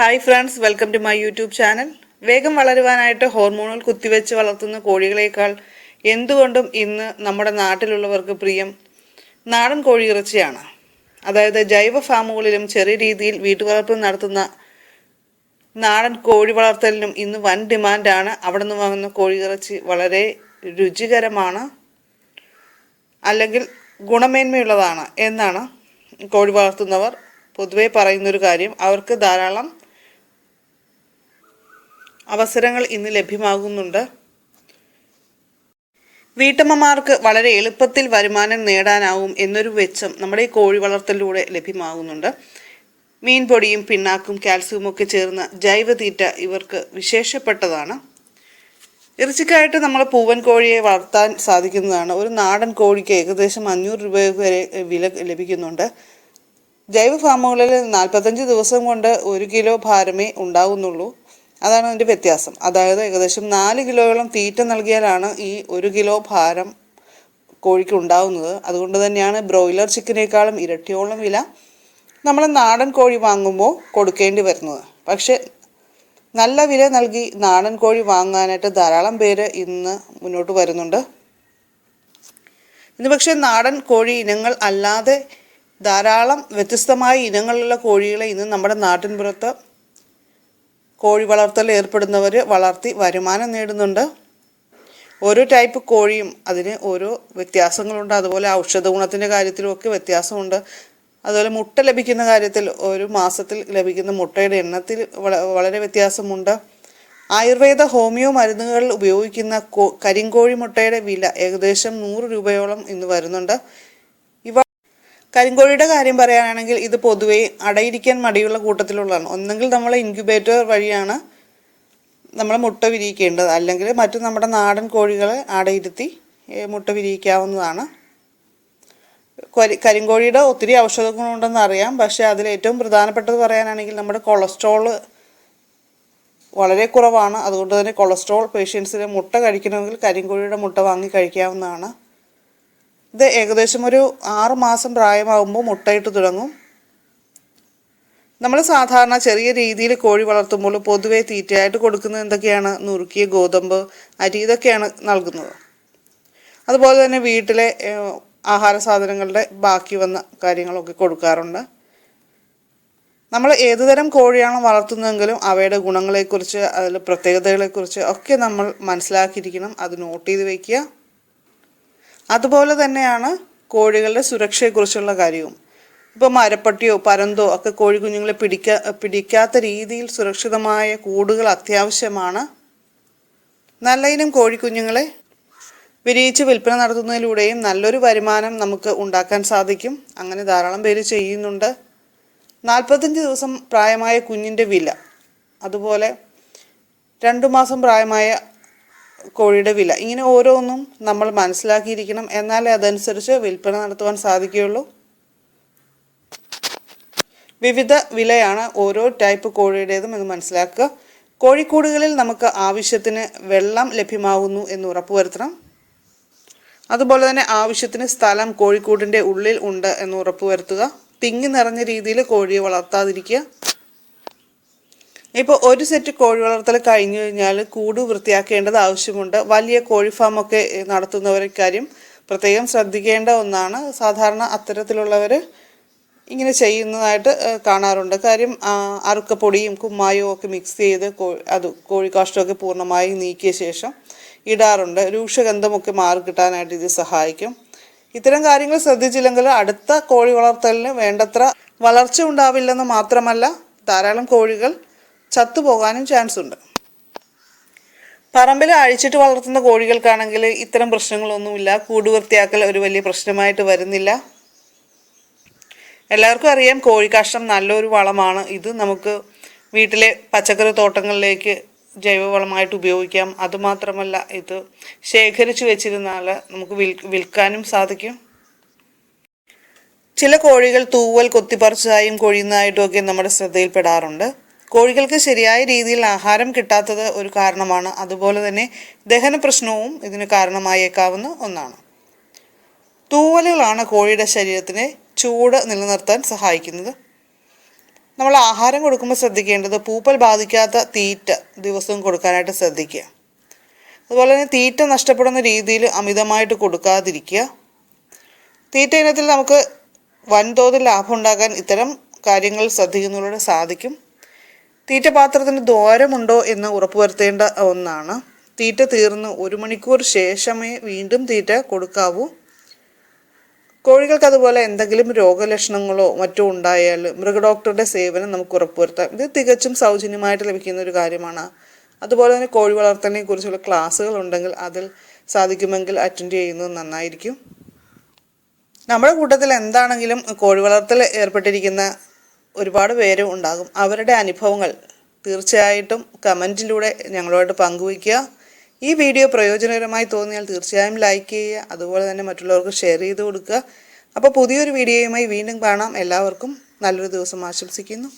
Hi friends welcome to my YouTube channel. വേഗം വളരുവാനായിട്ട് ഹോർമോണുകൾ കുത്തിവെച്ച് വളർത്തുന്ന കോഴികളേക്കാൾ എന്തുകൊണ്ടും ഇന്ന് നമ്മുടെ നാട്ടിലുള്ളവർക്ക് പ്രിയം നാടൻ കോഴിയിറച്ചിയാണ്. അതായത് ജൈവ ഫാമുകളിലും ചെറിയ രീതിയിൽ വീട്ടുവളർപ്പ് നടത്തുന്ന നാടൻ കോഴി വളർത്തലിനും ഇന്ന് വൻ ഡിമാൻഡാണ്. അവിടെ നിന്ന് വാങ്ങുന്ന കോഴിയിറച്ചി വളരെ രുചികരമാണ് അല്ലെങ്കിൽ ഗുണമേന്മയുള്ളതാണ് എന്നാണ് കോഴി വളർത്തുന്നവർ പൊതുവെ പറയുന്നൊരു കാര്യം. അവർക്ക് ധാരാളം അവസരങ്ങൾ ഇന്ന് ലഭ്യമാകുന്നുണ്ട്. വീട്ടമ്മമാർക്ക് വളരെ എളുപ്പത്തിൽ വരുമാനം നേടാനാവും എന്നൊരു വെച്ചം നമ്മുടെ ഈ കോഴി വളർത്തലിലൂടെ ലഭ്യമാകുന്നുണ്ട്. മീൻപൊടിയും പിണ്ണാക്കും കാൽസ്യവും ഒക്കെ ചേർന്ന ജൈവതീറ്റ ഇവർക്ക് വിശേഷപ്പെട്ടതാണ്. ഇറച്ചിക്കായിട്ട് നമ്മൾ പൂവൻ കോഴിയെ വളർത്താൻ സാധിക്കുന്നതാണ്. ഒരു നാടൻ കോഴിക്ക് ഏകദേശം അഞ്ഞൂറ് രൂപ വരെ വില ലഭിക്കുന്നുണ്ട്. ജൈവ ഫാമുകളിൽ നാൽപ്പത്തഞ്ച് ദിവസം കൊണ്ട് ഒരു കിലോ ഭാരമേ ഉണ്ടാകുന്നുള്ളൂ അതാണ് അതിന്റെ വ്യത്യാസം. അതായത് ഏകദേശം നാല് കിലോയോളം തീറ്റ നൽകിയാലാണ് ഈ ഒരു കിലോ ഭാരം കോഴിക്ക് ഉണ്ടാവുന്നത്. അതുകൊണ്ട് തന്നെയാണ് ബ്രോയിലർ ചിക്കനേക്കാളും ഇരട്ടിയോളം വില നമ്മൾ നാടൻ കോഴി വാങ്ങുമ്പോൾ കൊടുക്കേണ്ടി വരുന്നത്. പക്ഷേ നല്ല വില നൽകി നാടൻ കോഴി വാങ്ങാനായിട്ട് ധാരാളം പേര് ഇന്ന് മുന്നോട്ട് വരുന്നുണ്ട്. ഇന്ന് പക്ഷേ നാടൻ കോഴി ഇനങ്ങൾ അല്ലാതെ ധാരാളം വ്യത്യസ്തമായ ഇനങ്ങളുള്ള കോഴികളെ ഇന്ന് നമ്മുടെ നാട്ടിൻപുറത്ത് കോഴി വളർത്തൽ ഏർപ്പെടുന്നവർ വളർത്തി വരുമാനം നേടുന്നുണ്ട്. ഓരോ ടൈപ്പ് കോഴിയും അതിന് ഓരോ വ്യത്യാസങ്ങളുണ്ട്. അതുപോലെ ഔഷധ ഗുണത്തിന്റെ കാര്യത്തിലും ഒക്കെ വ്യത്യാസമുണ്ട്. അതുപോലെ മുട്ട ലഭിക്കുന്ന കാര്യത്തിൽ ഒരു മാസത്തിൽ ലഭിക്കുന്ന മുട്ടയുടെ എണ്ണത്തിൽ വളരെ വ്യത്യാസമുണ്ട്. ആയുർവേദ ഹോമിയോ മരുന്നുകളിൽ ഉപയോഗിക്കുന്ന കരിങ്കോഴി മുട്ടയുടെ വില ഏകദേശം നൂറ് രൂപയോളം ഇന്ന് വരുന്നുണ്ട്. കരിങ്കോഴിയുടെ കാര്യം പറയുകയാണെങ്കിൽ ഇത് പൊതുവെ അടയിരിക്കാൻ മടിയുള്ള കൂട്ടത്തിലുള്ളതാണ്. ഒന്നെങ്കിൽ നമ്മൾ ഇൻക്യുബേറ്റർ വഴിയാണ് നമ്മൾ മുട്ട വിരിയിക്കേണ്ടത്. അല്ലെങ്കിൽ മറ്റു നമ്മുടെ നാടൻ കോഴികളെ അടയിരുത്തി മുട്ട വിരിയിക്കാവുന്നതാണ്. കൊരി കരിങ്കോഴിയുടെ ഒത്തിരി ഔഷധ ഗുണമുണ്ടെന്ന് അറിയാം. പക്ഷേ അതിൽ ഏറ്റവും പ്രധാനപ്പെട്ടത് പറയാനാണെങ്കിൽ നമ്മുടെ കൊളസ്ട്രോൾ വളരെ കുറവാണ്. അതുകൊണ്ട് തന്നെ കൊളസ്ട്രോൾ പേഷ്യൻസിന് മുട്ട കഴിക്കണമെങ്കിൽ കരിങ്കോഴിയുടെ മുട്ട വാങ്ങി കഴിക്കാവുന്നതാണ്. ഇത് ഏകദേശം ഒരു ആറ് മാസം പ്രായമാകുമ്പോൾ മുട്ടയിട്ട് തുടങ്ങും. നമ്മൾ സാധാരണ ചെറിയ രീതിയിൽ കോഴി വളർത്തുമ്പോൾ പൊതുവെ തീറ്റയായിട്ട് കൊടുക്കുന്നത് എന്തൊക്കെയാണ്? നുറുക്കിയ ഗോതമ്പ് അരി ഇതൊക്കെയാണ് നൽകുന്നത്. അതുപോലെ തന്നെ വീട്ടിലെ ആഹാര സാധനങ്ങളുടെ ബാക്കി വന്ന കാര്യങ്ങളൊക്കെ കൊടുക്കാറുണ്ട്. നമ്മൾ ഏതുതരം കോഴിയാണ് വളർത്തുന്നതെങ്കിലും അവയുടെ ഗുണങ്ങളെക്കുറിച്ച് അതിൽ പ്രത്യേകതകളെക്കുറിച്ച് ഒക്കെ നമ്മൾ മനസ്സിലാക്കിയിരിക്കണം. അത് നോട്ട് ചെയ്ത് വയ്ക്കുക അതുപോലെ തന്നെയാണ് കോഴികളുടെ സുരക്ഷയെക്കുറിച്ചുള്ള കാര്യവും. ഇപ്പോൾ മരപ്പട്ടിയോ പരന്തോ ഒക്കെ കോഴി കുഞ്ഞുങ്ങളെ പിടിക്കാ പിടിക്കാത്ത രീതിയിൽ സുരക്ഷിതമായ കൂടുകൾ അത്യാവശ്യമാണ്. നല്ല ഇനം കോഴിക്കുഞ്ഞുങ്ങളെ വിരിയിച്ച് വിൽപ്പന നടത്തുന്നതിലൂടെയും നല്ലൊരു വരുമാനം നമുക്ക് ഉണ്ടാക്കാൻ സാധിക്കും. അങ്ങനെ ധാരാളം പേര് ചെയ്യുന്നുണ്ട്. നാൽപ്പത്തഞ്ച് ദിവസം പ്രായമായ കുഞ്ഞിന്റെ വില. അതുപോലെ രണ്ടു മാസം പ്രായമായ കോഴിയുടെ വില. ഇങ്ങനെ ഓരോന്നും നമ്മൾ മനസ്സിലാക്കിയിരിക്കണം. എന്നാലേ അതനുസരിച്ച് വിൽപ്പന നടത്തുവാൻ സാധിക്കുകയുള്ളൂ. വിവിധ വിലയാണ് ഓരോ ടൈപ്പ് കോഴിയുടേതും എന്ന് മനസ്സിലാക്കുക. കോഴിക്കൂടുകളിൽ നമുക്ക് ആവശ്യത്തിന് വെള്ളം ലഭ്യമാകുന്നു എന്ന് ഉറപ്പുവരുത്തണം. അതുപോലെ തന്നെ ആവശ്യത്തിന് സ്ഥലം കോഴിക്കൂടിന്റെ ഉള്ളിൽ ഉണ്ട് എന്ന് ഉറപ്പുവരുത്തുക. തിങ്ങി നിറഞ്ഞ രീതിയിൽ കോഴിയെ വളർത്താതിരിക്കുക. ഇപ്പോൾ ഒരു സെറ്റ് കോഴി വളർത്തൽ കഴിഞ്ഞു കഴിഞ്ഞാൽ കൂട് വൃത്തിയാക്കേണ്ടത് ആവശ്യമുണ്ട്. വലിയ കോഴി ഫാമൊക്കെ നടത്തുന്നവരെ കാര്യം പ്രത്യേകം ശ്രദ്ധിക്കേണ്ട ഒന്നാണ്. സാധാരണ അത്തരത്തിലുള്ളവർ ഇങ്ങനെ ചെയ്യുന്നതായിട്ട് കാണാറുണ്ട്. കാര്യം അറുക്കപ്പൊടിയും കുമ്മായവും ഒക്കെ മിക്സ് ചെയ്ത് കോ അത് കോഴിക്കാഷ്ടമൊക്കെ പൂർണമായി നീക്കിയ ശേഷം ഇടാറുണ്ട്. രൂക്ഷഗന്ധമൊക്കെ മാറി കിട്ടാനായിട്ട് ഇത് സഹായിക്കും. ഇത്തരം കാര്യങ്ങൾ ശ്രദ്ധിച്ചില്ലെങ്കിൽ അടുത്ത കോഴി വളർത്തലിന് വേണ്ടത്ര വളർച്ച ഉണ്ടാവില്ലെന്ന് മാത്രമല്ല ധാരാളം കോഴികൾ ചത്തുപോകാനും ചാൻസ് ഉണ്ട് പറമ്പിൽ അഴിച്ചിട്ട് വളർത്തുന്ന കോഴികൾക്കാണെങ്കിൽ ഇത്തരം പ്രശ്നങ്ങളൊന്നുമില്ല. കൂട് വൃത്തിയാക്കൽ ഒരു വലിയ പ്രശ്നമായിട്ട് വരുന്നില്ല. എല്ലാവർക്കും അറിയാം കോഴിക്കാഷ്ടം നല്ലൊരു വളമാണ്. ഇത് നമുക്ക് വീട്ടിലെ പച്ചക്കറി തോട്ടങ്ങളിലേക്ക് ജൈവവളമായിട്ട് ഉപയോഗിക്കാം. അതുമാത്രമല്ല ഇത് ശേഖരിച്ചു വെച്ചിരുന്നാൽ നമുക്ക് വിൽ വിൽക്കാനും സാധിക്കും. ചില കോഴികൾ തൂവൽ കൊത്തിപ്പറിച്ചതായും കൊഴിയുന്നതായിട്ടും ഒക്കെ നമ്മുടെ ശ്രദ്ധയിൽപ്പെടാറുണ്ട്. കോഴികൾക്ക് ശരിയായ രീതിയിൽ ആഹാരം കിട്ടാത്തത് ഒരു കാരണമാണ്. അതുപോലെ തന്നെ ദഹന പ്രശ്നവും ഇതിന് കാരണമായേക്കാവുന്ന ഒന്നാണ്. തൂവലുകളാണ് കോഴിയുടെ ശരീരത്തിന് ചൂട് നിലനിർത്താൻ സഹായിക്കുന്നത്. നമ്മൾ ആഹാരം കൊടുക്കുമ്പോൾ ശ്രദ്ധിക്കേണ്ടത് പൂപ്പൽ ബാധിക്കാത്ത തീറ്റ ദിവസവും കൊടുക്കാനായിട്ട് ശ്രദ്ധിക്കുക. അതുപോലെ തന്നെ തീറ്റ നഷ്ടപ്പെടുന്ന രീതിയിൽ അമിതമായിട്ട് കൊടുക്കാതിരിക്കുക. തീറ്റ ഇനത്തിൽ നമുക്ക് വൻതോതിൽ ലാഭം ഉണ്ടാക്കാൻ ഇത്തരം കാര്യങ്ങൾ ശ്രദ്ധിക്കുന്നതിലൂടെ സാധിക്കും. തീറ്റ പാത്രത്തിന് ദ്വാരമുണ്ടോ എന്ന് ഉറപ്പുവരുത്തേണ്ട ഒന്നാണ്. തീറ്റ തീർന്ന് ഒരു മണിക്കൂർ ശേഷമേ വീണ്ടും തീറ്റ കൊടുക്കാവൂ. കോഴികൾക്ക് അതുപോലെ എന്തെങ്കിലും രോഗലക്ഷണങ്ങളോ മറ്റോ ഉണ്ടായാൽ മൃഗഡോക്ടറുടെ സേവനം നമുക്ക് ഉറപ്പുവരുത്താം. ഇത് തികച്ചും സൗജന്യമായിട്ട് ലഭിക്കുന്ന ഒരു കാര്യമാണ്. അതുപോലെ തന്നെ കോഴി വളർത്തലിനെ കുറിച്ചുള്ള ക്ലാസ്സുകൾ ഉണ്ടെങ്കിൽ അതിൽ സാധിക്കുമെങ്കിൽ അറ്റൻഡ് ചെയ്യുന്നത് നന്നായിരിക്കും. നമ്മുടെ കൂട്ടത്തിൽ എന്താണെങ്കിലും കോഴി വളർത്തൽ ഏർപ്പെട്ടിരിക്കുന്ന ഒരുപാട് പേരും ഉണ്ടാകും. അവരുടെ അനുഭവങ്ങൾ തീർച്ചയായിട്ടും കമന്റിലൂടെ ഞങ്ങളുമായിട്ട് പങ്കുവയ്ക്കുക. ഈ വീഡിയോ പ്രയോജനകരമായി തോന്നിയാൽ തീർച്ചയായും ലൈക്ക് ചെയ്യുക അതുപോലെ തന്നെ മറ്റുള്ളവർക്ക് ഷെയർ ചെയ്ത് കൊടുക്കുക. അപ്പോൾ പുതിയൊരു വീഡിയോയുമായി വീണ്ടും കാണാം. എല്ലാവർക്കും നല്ലൊരു ദിവസം ആശംസിക്കുന്നു.